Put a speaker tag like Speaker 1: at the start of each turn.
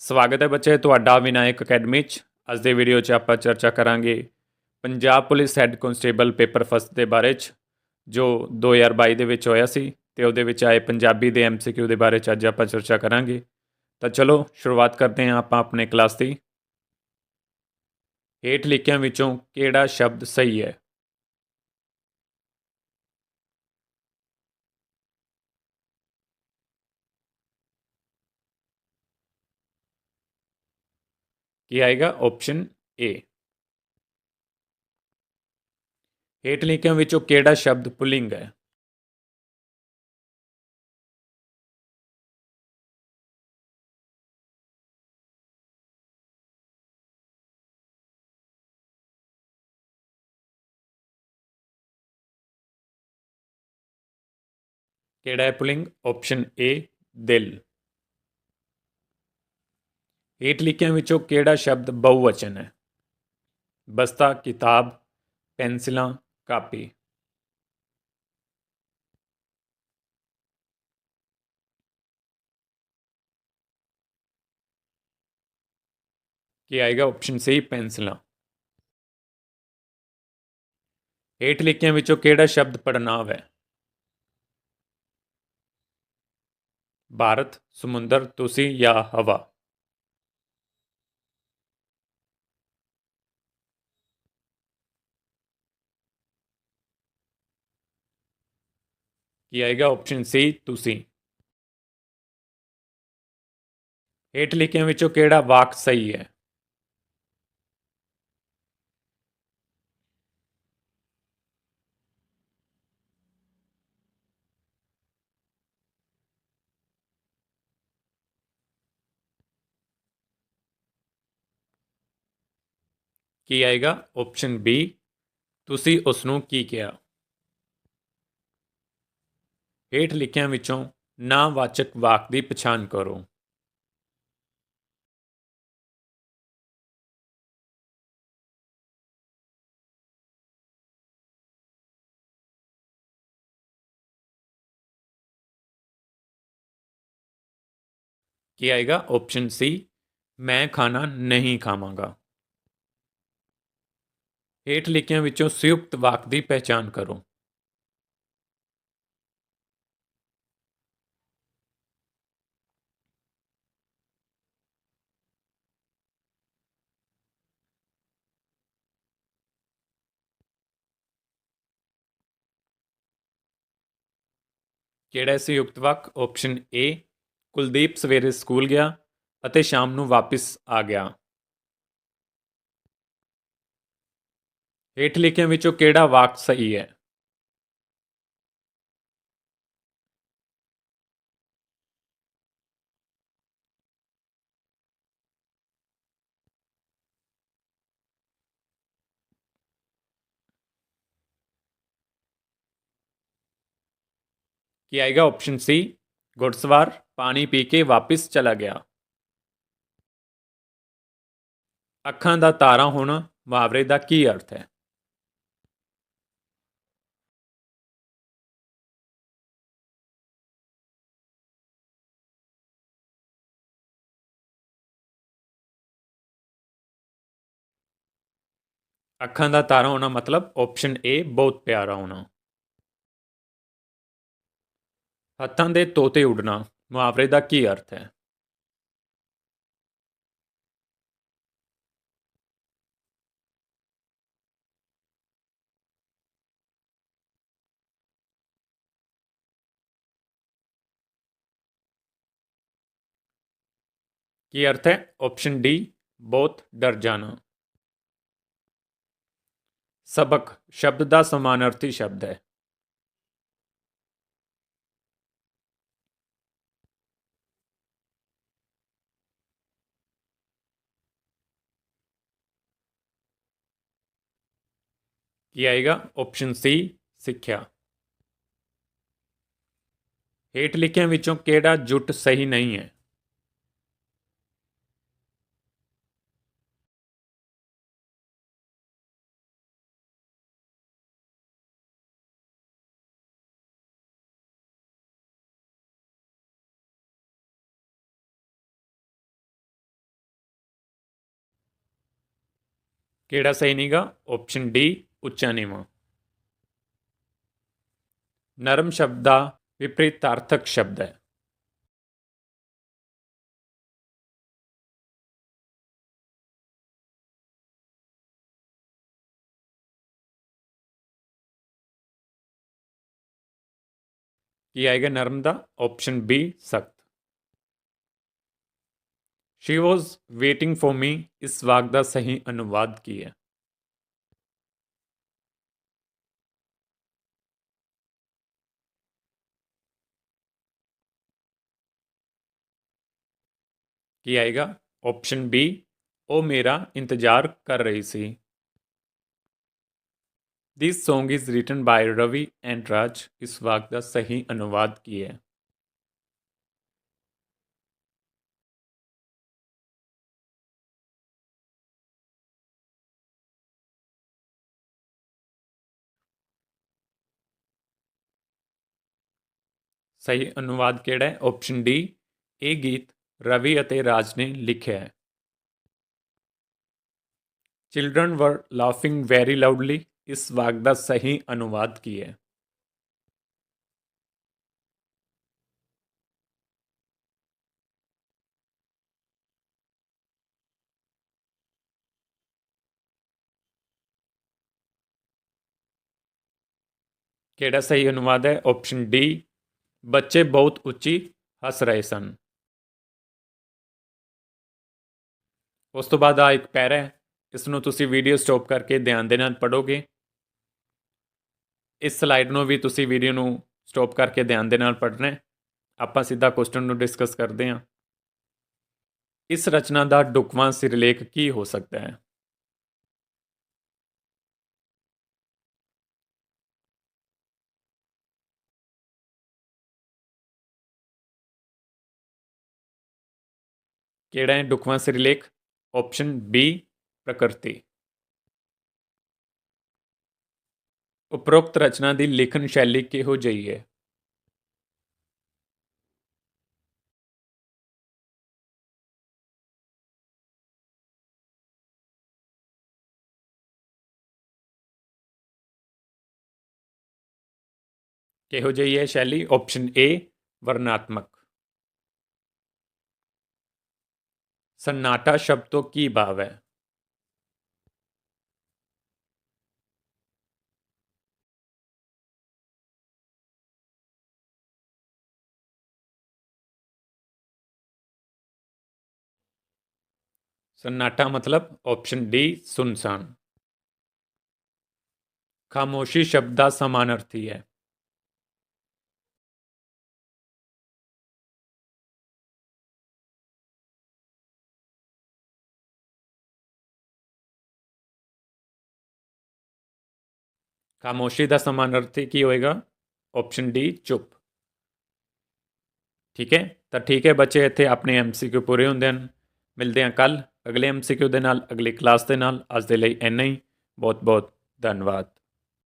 Speaker 1: ਸਵਾਗਤ ਹੈ ਬੱਚੇ ਤੁਹਾਡਾ ਵਿਨਾਇਕ ਅਕੈਡਮੀ 'ਚ। ਅੱਜ ਦੇ ਵੀਡੀਓ 'ਚ ਆਪਾਂ ਚਰਚਾ ਕਰਾਂਗੇ Punjab police head constable paper first ਦੇ ਬਾਰੇ 'ਚ, ਜੋ 2022 ਦੇ ਵਿੱਚ ਹੋਇਆ ਸੀ ਤੇ ਉਹਦੇ ਵਿੱਚ ਆਏ ਪੰਜਾਬੀ ਦੇ ਐਮਸੀਕਿਊ ਦੇ ਬਾਰੇ 'ਚ ਅੱਜ ਆਪਾਂ ਚਰਚਾ ਕਰਾਂਗੇ। ਤਾਂ ਚਲੋ, ਸ਼ੁਰੂਆਤ ਕਰਦੇ ਹਾਂ ਆਪਾਂ ਆਪਣੇ ਕਲਾਸ ਦੀ। ਹੇਠ ਲਿਖਿਆਂ ਵਿੱਚੋਂ ਕਿਹੜਾ ਸ਼ਬਦ ਸਹੀ ਹੈ? ਕੀ ਆਏਗਾ? ਆਪਸ਼ਨ ਏ ਹੇਠ ਲਿਖਿਆਂ ਵਿੱਚੋਂ ਕਿਹੜਾ ਸ਼ਬਦ ਪੁਲਿੰਗ ਹੈ? ਕਿਹੜਾ ਹੈ ਪੁਲਿੰਗ? ਆਪਸ਼ਨ ਏ ਦਿਲ। ਹੇਠ ਲਿਖਿਆਂ ਵਿੱਚੋਂ ਕਿਹੜਾ ਸ਼ਬਦ ਬਹੁਵਚਨ ਹੈ? ਬਸਤਾ, ਕਿਤਾਬ, ਪੈਨਸਿਲਾਂ, ਕਾਪੀ। ਕੀ ਆਏਗਾ ਆਪਸ਼ਨ ਸੀ ਪੈਨਸਿਲਾਂ। ਹੇਠ ਲਿਖਿਆਂ ਵਿੱਚੋਂ ਕਿਹੜਾ ਸ਼ਬਦ ਪੜਨਾਵ ਹੈ? ਭਾਰਤ, ਸਮੁੰਦਰ, ਤੁਸੀਂ ਜਾਂ ਹਵਾ। ਕੀ ਆਏਗਾ ਆਪਸ਼ਨ ਸੀ ਤੁਸੀਂ। ਹੇਠ ਲਿਖਿਆਂ ਵਿੱਚੋਂ ਕਿਹੜਾ ਵਾਕ ਸਹੀ ਹੈ? ਕੀ ਆਏਗਾ? ਆਪਸ਼ਨ ਬੀ ਤੁਸੀਂ ਉਸ ਨੂੰ ਕੀ ਕਿਹਾ? ਹੇਠ ਲਿਖਿਆਂ ਵਿੱਚੋਂ ਨਾਂਵਾਚਕ ਵਾਕ ਦੀ ਪਛਾਣ ਕਰੋ। ਕੀ ਆਏਗਾ? ਆਪਸ਼ਨ ਸੀ ਮੈਂ ਖਾਣਾ ਨਹੀਂ ਖਾਵਾਂਗਾ। ਹੇਠ ਲਿਖਿਆਂ ਵਿੱਚੋਂ ਸੰਯੁਕਤ ਵਾਕ ਦੀ ਪਹਿਚਾਣ ਕਰੋ। ਕਿਹੜਾ ਸੰਯੁਕਤ ਵਾਕ? ਆਪਸ਼ਨ ਏ ਕੁਲਦੀਪ ਸਵੇਰੇ ਸਕੂਲ ਗਿਆ ਅਤੇ ਸ਼ਾਮ ਨੂੰ ਵਾਪਸ ਆ ਗਿਆ। ਹੇਠ ਲਿਖਿਆਂ ਵਿੱਚੋਂ ਕਿਹੜਾ ਵਾਕ ਸਹੀ ਹੈ? ਕੀ ਆਏਗਾ ਆਪਸ਼ਨ ਸੀ ਘੁੜਸਵਾਰ, ਪਾਣੀ ਪੀ ਕੇ ਵਾਪਸ ਚਲਾ ਗਿਆ। ਅੱਖਾਂ ਦਾ ਤਾਰਾ ਹੋਣਾ ਮੁਹਾਵਰੇ ਦਾ ਕੀ ਅਰਥ ਹੈ? ਅੱਖਾਂ ਦਾ ਤਾਰਾ ਹੋਣਾ ਮਤਲਬ ਆਪਸ਼ਨ ਏ ਬਹੁਤ ਪਿਆਰਾ ਹੋਣਾ। ਹੱਥਾਂ ਦੇ ਤੋਤੇ ਉੱਡਣਾ, ਮੁਹਾਵਰੇ ਦਾ ਕੀ ਅਰਥ ਹੈ? ਕੀ ਅਰਥ ਹੈ? ਆਪਸ਼ਨ ਡੀ ਬਹੁਤ ਡਰ ਜਾਣਾ। ਸਬਕ, ਸ਼ਬਦ ਦਾ ਸਮਾਨਾਰਥੀ ਸ਼ਬਦ ਹੈ। ਕੀ ਆਏਗਾ? ਆਪਸ਼ਨ ਸੀ ਸਿੱਖਿਆ। ਹੇਠ ਲਿਖਿਆਂ ਵਿੱਚੋਂ ਕਿਹੜਾ ਜੁੱਟ ਸਹੀ ਨਹੀਂ ਹੈ? ਕਿਹੜਾ ਸਹੀ ਨਹੀਂਗਾ? ਆਪਸ਼ਨ ਡੀ ਉੱਚਾ ਨੀਵਾਂ। ਨਰਮ ਸ਼ਬਦ ਦਾ ਵਿਪਰੀਤਾਰਥਕ ਸ਼ਬਦ ਹੈ। ਕੀ ਆਏਗਾ ਨਰਮ ਦਾ? ਆਪਸ਼ਨ ਬੀ ਸਖਤ। She was waiting for me ਇਸ ਵਾਕ ਦਾ ਸਹੀ ਅਨੁਵਾਦ ਕੀ ਹੈ? ਕੀ ਆਏਗਾ? ਆਪਸ਼ਨ ਬੀ ਉਹ ਮੇਰਾ ਇੰਤਜ਼ਾਰ ਕਰ ਰਹੀ ਸੀ। This Song is written by Ravi and Raj ਇਸ ਵਾਕ ਦਾ ਸਹੀ ਅਨੁਵਾਦ ਕੀ ਹੈ? ਸਹੀ ਅਨੁਵਾਦ ਕਿਹੜਾ ਹੈ? ਆਪਸ਼ਨ ਡੀ ਇਹ ਗੀਤ ਰਵੀ ਅਤੇ ਰਾਜ ਨੇ ਲਿਖਿਆ ਹੈ। ਚਿਲड्रन ਵਰ ਲਾਫਿੰਗ ਵੈਰੀ ਲਾਊਡਲੀ ਇਸ ਵਾਕ ਦਾ ਸਹੀ ਅਨੁਵਾਦ ਕੀ ਹੈ? ਕਿਹੜਾ ਸਹੀ ਅਨੁਵਾਦ ਹੈ? ਆਪਸ਼ਨ ਡੀ ਬੱਚੇ ਬਹੁਤ ਉੱਚੀ ਹੱਸ ਰਹੇ ਸਨ। ਉਸ ਤੋਂ ਬਾਅਦ ਆ ਇੱਕ ਪੈਰਾ ਹੈ ਇਸ ਨੂੰ ਤੁਸੀਂ ਵੀਡੀਓ ਸਟਾਪ ਕਰਕੇ ਧਿਆਨ ਦੇ ਨਾਲ ਪੜੋਗੇ ਇਸ ਸਲਾਈਡ ਨੂੰ ਵੀ ਤੁਸੀਂ ਵੀਡੀਓ ਨੂੰ ਸਟਾਪ ਕਰਕੇ ਧਿਆਨ ਦੇ ਨਾਲ ਪੜ੍ਹਨਾ ਆਪਾਂ ਸਿੱਧਾ ਕੁਐਸਚਨ ਨੂੰ ਡਿਸਕਸ ਕਰਦੇ ਹਾਂ। ਇਸ ਰਚਨਾ ਦਾ ਡੁਕਵਾਂ ਸਿਰਲੇਖ ਕੀ ਹੋ ਸਕਦਾ ਹੈ? ਕਿਹੜਾ ਹੈ ਡੁਕਵਾਂ ਸਿਰਲੇਖ? ਆਪਸ਼ਨ ਬੀ ਪ੍ਰਕਿਰਤੀ ਉਪਰੋਕਤ ਰਚਨਾ ਦੀ ਲਿਖਣ ਸ਼ੈਲੀ ਕਿਹੋ ਜਿਹੀ ਹੈ ਕਿਹੋ ਜਿਹੀ ਹੈ ਸ਼ੈਲੀ ਆਪਸ਼ਨ ਏ ਵਰਣਾਤਮਕ सन्नाटा शब्दों की भाव है। सन्नाटा मतलब ऑप्शन डी सुनसान। खामोशी शब्दा समानार्थी है। ਖਾਮੋਸ਼ੀ ਦਾ ਸਮਾਨਾਰਥੀ ਕੀ ਹੋਏਗਾ ਆਪਸ਼ਨ ਡੀ ਚੁੱਪ ਠੀਕ ਹੈ ਤਾਂ ਠੀਕ ਹੈ ਬੱਚੇ ਇੱਥੇ ਆਪਣੇ ਐਮਸੀਕਿਊ ਪੂਰੇ ਹੁੰਦੇ ਹਨ ਮਿਲਦੇ ਹਾਂ ਕੱਲ ਅਗਲੇ ਐਮਸੀਕਿਊ ਦੇ ਨਾਲ ਅਗਲੀ ਕਲਾਸ ਦੇ ਨਾਲ ਅੱਜ ਦੇ ਲਈ ਇੰਨਾ ਹੀ ਬਹੁਤ ਬਹੁਤ ਧੰਨਵਾਦ